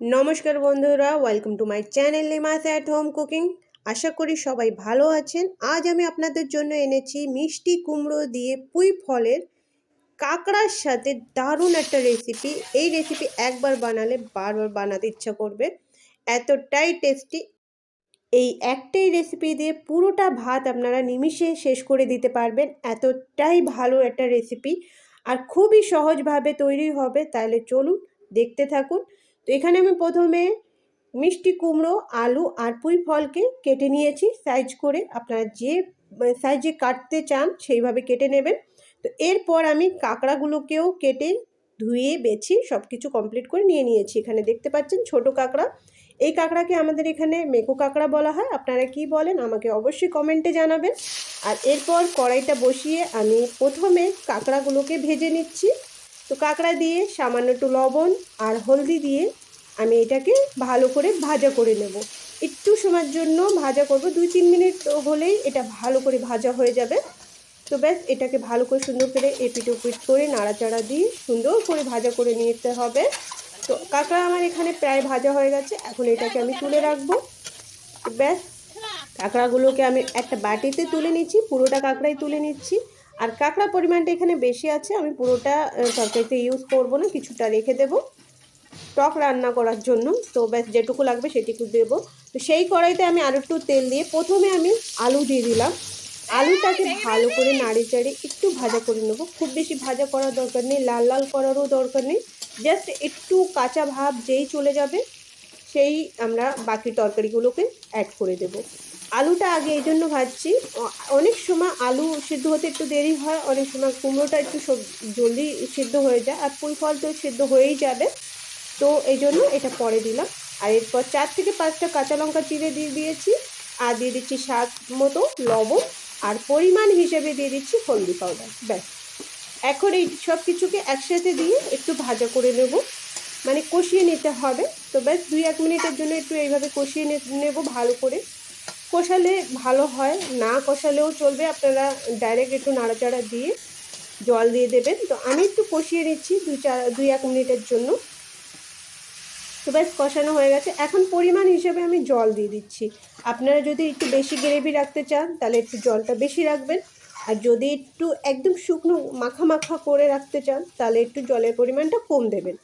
নমস্কার বন্ধুরা welcome to my channel Limas at home cooking আশা করি সবাই ভালো আছেন। আজ আমি আপনাদের জন্য এনেছি মিষ্টি কুমড়ো দিয়ে পুঁই ফলের কাঁকড়ার সাথে দারুণ একটা রেসিপি এই রেসিপি একবার বানালে বারবার বানাতে ইচ্ছা করবে। এতটাই টেস্টি এই একটাই রেসিপি দিয়ে পুরোটা ভাত আপনারা নিমিষে শেষ করে দিতে পারবেন। এতটাই ভালো একটা রেসিপি আর খুবই সহজভাবে তৈরি হবে। তাহলে চলুন দেখতে থাকুন। তো এখানে আমি প্রথমে মিষ্টি কুমড়ো, আলু আর পুঁই ফলকে কেটে নিয়েছি সাইজ করে। আপনারা যে সাইজে কাটতে চান সেইভাবে কেটে নেবেন। তো এরপর আমি কাঁকড়াগুলোকেও কেটে ধুয়ে, বেছি সব কিছু কমপ্লিট করে নিয়ে নিয়েছি। এখানে দেখতে পাচ্ছেন ছোট কাঁকড়া। এই কাঁকড়াকে আমাদের এখানে মেকো কাঁকড়া বলা হয়। আপনারা কি বলেন আমাকে অবশ্যই কমেন্টে জানাবেন। আর এরপর কড়াইটা বসিয়ে আমি প্রথমে কাঁকড়াগুলোকে ভেজে নিচ্ছি। তো কাঁকড়া দিয়ে সামান্য একটু লবণ আর হলদি দিয়ে আমি এটাকে ভালো করে ভাজা করে নেব। একটু সময়ের জন্য ভাজা করব। দুই তিন মিনিট হলেই এটা ভালো করে ভাজা হয়ে যাবে। তো ব্যাস, এটাকে ভালো করে সুন্দর করে এপিট ওপিট করে নাড়াচাড়া দিয়ে সুন্দর করে ভাজা করে নিতে হবে। তো কাঁকড়া আমার এখানে প্রায় ভাজা হয়ে গেছে। এখন এটাকে আমি তুলে রাখব। ব্যাস, কাঁকড়াগুলোকে আমি একটা বাটিতে তুলে নিচ্ছি। পুরোটা কাঁকড়াই তুলে নিচ্ছি। আর কাঁকড়া পরিমাণটা এখানে বেশি আছে। আমি পুরোটা তরকারিতে ইউজ করব না। কিছুটা রেখে দেব। টক রান্না করার জন্য। তো ব্যাস যেটুকু লাগবে সেটুকু দেব। তো সেই কড়াইতে আমি আরও একটু তেল দিয়ে প্রথমে আমি আলু দিয়ে দিলাম। আলুটাকে ভালো করে নাড়ি চাড়ি একটু ভাজা করে নেব। খুব বেশি ভাজা করার দরকার নেই, লাল লাল করারও দরকার নেই। জাস্ট একটু কাঁচা ভাব যেই চলে যাবে, সেই আমরা বাকি তরকারিগুলোকে অ্যাড করে দেব। আলুটা আগে এই জন্য ভাজছি। অনেক সময় আলু সিদ্ধ হতে একটু দেরি হয়, অনেক সময় কুমড়োটা একটু জলদি সিদ্ধ হয়ে যায়। আর ফুল ফল তো সিদ্ধ হয়েই যাবে। তো এই জন্য এটা পরে দিলাম। আর এরপর চার থেকে পাঁচটা কাঁচা লঙ্কা চিড়ে দিয়ে দিয়েছি আর দিয়ে দিচ্ছি স্বাদ মতো লবণ আর পরিমাণ হিসেবে দিয়ে দিচ্ছি হলদি পাউডার। ব্যাস। এখন এই সব কিছুকে একসাথে দিয়ে একটু ভাজা করে নেব। মানে কষিয়ে নিতে হবে। তো ব্যাস, দুই এক মিনিটের জন্য একটু এইভাবে কষিয়ে নেব ভালো করে। কষালে ভালো হয়, না কষালেও চলবে। আপনারা ডাইরেক্ট একটু নাড়াচাড়া দিয়ে জল দিয়ে দেবেন। তো আমি একটু কষিয়ে নিচ্ছি দু চার দুই এক মিনিটের জন্য। তো ব্যাস কষানো হয়ে গেছে। এখন পরিমাণ হিসেবে আমি জল দিয়ে দিচ্ছি। আপনারা যদি একটু বেশি গ্রেভি রাখতে চান, তাহলে একটু জলটা বেশি রাখবেন। আর যদি একটু একদম শুকনো মাখা মাখা করে রাখতে চান, তাহলে একটু জলের পরিমাণটা কম দেবেন।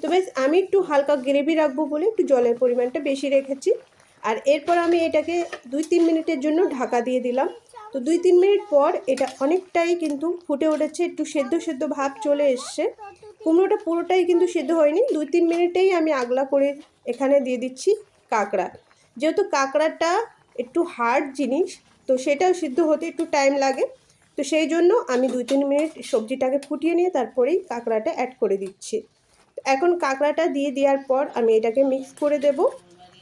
তো বেশ আমি একটু হালকা গ্রেভি রাখব বলে একটু জলের পরিমাণটা বেশি রেখেছি। আর এরপর আমি এটাকে দুই তিন মিনিটের জন্য ঢাকা দিয়ে দিলাম। তো দুই তিন মিনিট পর এটা অনেকটাই কিন্তু ফুটে উঠেছে, একটু সেদ্ধ সেদ্ধ ভাব চলে এসছে। কুমড়োটা পুরোটাই কিন্তু সেদ্ধ হয়নি। দুই তিন মিনিটেই আমি আগলা করে এখানে দিয়ে দিচ্ছি কাঁকড়া। যেহেতু কাঁকড়াটা একটু হার্ড জিনিস, তো সেটাও সিদ্ধ হতে একটু টাইম লাগে। তো সেই জন্য আমি দুই তিন মিনিট সবজিটাকে ফুটিয়ে নিয়ে তারপরেই কাঁকড়াটা অ্যাড করে দিচ্ছি। এখন কাঁকড়াটা দিয়ে দেওয়ার পর আমি এটাকে মিক্স করে দেব।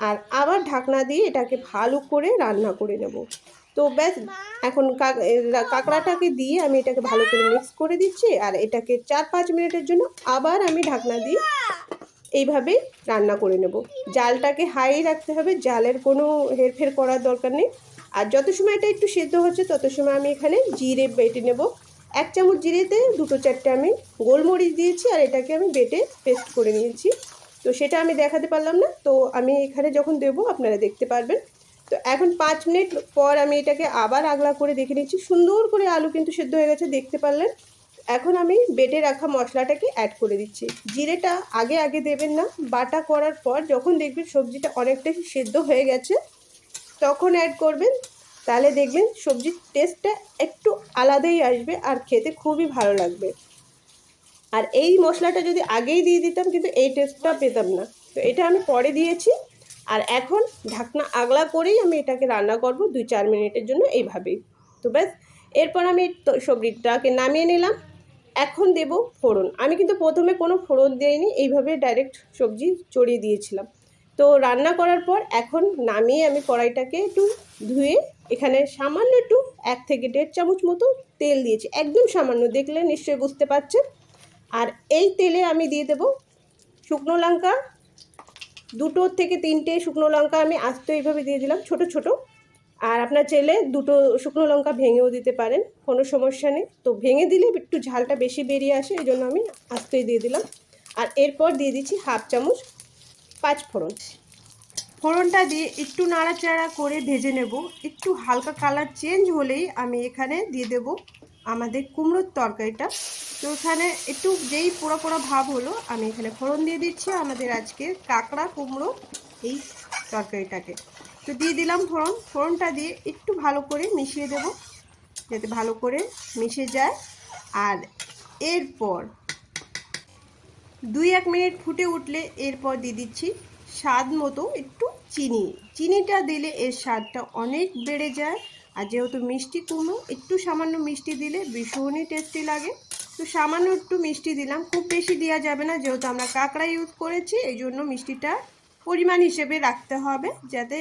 আর আবার ঢাকনা দিয়ে এটাকে ভালো করে রান্না করে নেব। তো ব্যাস, এখন কাঁকড়াটাকে দিয়ে আমি এটাকে ভালো করে মিক্স করে দিচ্ছি আর এটাকে চার, পাঁচ মিনিটের জন্য আবার আমি ঢাকনা দিয়ে এইভাবেই রান্না করে নেব। জালটাকে হাই রাখতে হবে, জালের কোনো হেরফের করার দরকার নেই। আর যত সময় এটা একটু সেদ্ধ হচ্ছে, তত সময় আমি এখানে জিরে বেটে নেব। এক চামচ জিরেতে দুটো চারটে আমি গোলমরিচ দিয়েছি আর এটাকে আমি বেটে পেস্ট করে নিয়েছি। তো সেটা আমি দেখাতে পারলাম না, তো আমি এখানে যখন দেব, আপনারা দেখতে পারবেন। তো এখন পাঁচ মিনিট পর আমি এটাকে আবার আগলা করে দেখে নিচ্ছি। সুন্দর করে আলু কিন্তু সেদ্ধ হয়ে গেছে, দেখতে পারলেন। এখন আমি বেটে রাখা মশলাটাকে অ্যাড করে দিচ্ছি। জিরেটা আগে আগে দেবেন না, বাটা করার পর যখন দেখবেন সবজিটা অনেকটাই সেদ্ধ হয়ে গেছে, তখন অ্যাড করবেন। তাহলে দেখবেন সবজির টেস্টটা একটু আলাদাই আসবে আর খেতে খুবই ভালো লাগবে। আর এই মশলাটা যদি আগেই দিয়ে দিতাম কিন্তু এই টেস্টটা পেতাম না। তো এটা আমি পরে দিয়েছি। আর এখন ঢাকনা আগলা করেই আমি এটাকে রান্না করব দুই চার মিনিটের জন্য এইভাবেই। তো ব্যাস, এরপর আমি সবজিটাকে নামিয়ে নিলাম। এখন দেব ফোড়ন। আমি কিন্তু প্রথমে কোনো ফোড়ন দিইনি, এইভাবে ডাইরেক্ট সবজি চড়িয়ে দিয়েছিলাম। তো রান্না করার পর এখন নামিয়ে আমি কড়াইটাকে একটু ধুয়ে এখানে সামান্য একটু এক থেকে দেড় চামচ মতো তেল দিয়েছি। একদম সামান্য, দেখলে নিশ্চয়ই বুঝতে পারছেন। আর এই তেলে আমি দিয়ে দেব শুকনো লঙ্কা দুটো থেকে তিনটে শুকনো লঙ্কা আমি আস্তে এইভাবে দিয়ে দিলাম, ছোট ছোট। আর আপনার চেলে দুটো শুকনো লঙ্কা ভেঙেও দিতে পারেন, কোনো সমস্যা নেই। তো ভেঙে দিলে একটু ঝালটা বেশি বেরিয়ে আসে, এই জন্য আমি আস্তেই দিয়ে দিলাম। আর এরপর দিয়ে দিচ্ছি হাফ চামচ পাঁচ ফোড়ন। ফোড়নটা দিয়ে একটু নাড়াচাড়া করে ভেজে নেব। একটু হালকা কালার চেঞ্জ হলেই আমি এখানে দিয়ে দেব আমাদের কুমড়োর তরকারিটা। তো এখানে একটু যেই পোড়া পোড়া ভাব হলো, আমি এখানে ফোড়ন দিয়ে দিচ্ছি আমাদের আজকে কাঁকড়া, কুমড়ো এই তরকারিটাকে। তো দিয়ে দিলাম ফোড়ন। ফোড়নটা দিয়ে একটু ভালো করে মিশিয়ে দেব, যাতে ভালো করে মিশে যায়। আর এরপর দুই এক মিনিট ফুটে উঠলে এরপর দিয়ে দিচ্ছি স্বাদ মতো একটু চিনি। চিনিটা দিলে এর স্বাদটা অনেক বেড়ে যায়। যেহেতু মিষ্টি কুমড়ো, একটু সামান্য মিষ্টি দিলে ভীষণই টেস্টি লাগে। তো সামান্য একটু মিষ্টি দিলাম, খুব বেশি দেওয়া যাবে না, যেহেতু আমরা কাঁকড়া ইউজ করেছি, এই জন্য মিষ্টিটা পরিমাণ হিসেবে রাখতে হবে, যাতে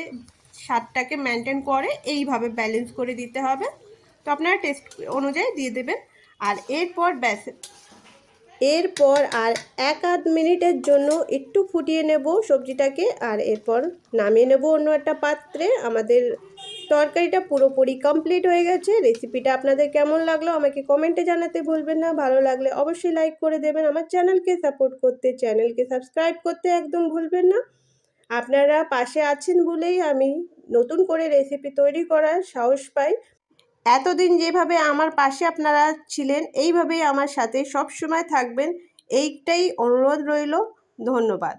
স্বাদটাকে মেনটেন করে, এইভাবে ব্যালেন্স করে দিতে হবে। তো আপনারা টেস্ট অনুযায়ী দিয়ে দেবেন। আর এরপর ব্যাস, এরপর আর এক আধ মিনিটের জন্য একটু ফুটিয়ে নেব সবজিটাকে, আর এরপর নামিয়ে নেব অন্য একটা পাত্রে। আমাদের তরকারিটা পুরোপুরি কমপ্লিট হয়ে গেছে। রেসিপিটা আপনাদের কেমন লাগল আমাকে কমেন্টে জানাতে ভুলবেন না। ভালো লাগলে অবশ্যই লাইক করে দেবেন। আমার চ্যানেলকে সাপোর্ট করতে চ্যানেলকে সাবস্ক্রাইব করতে একদম ভুলবেন না। আপনারা পাশে আছেন বলেই আমি নতুন করে রেসিপি তৈরি করার সাহস পাই। এতদিন যেভাবে আমার পাশে আপনারা ছিলেন, এইভাবেই আমার সাথে সব সময় থাকবেন। এইটাই অনুরোধ রইল। ধন্যবাদ।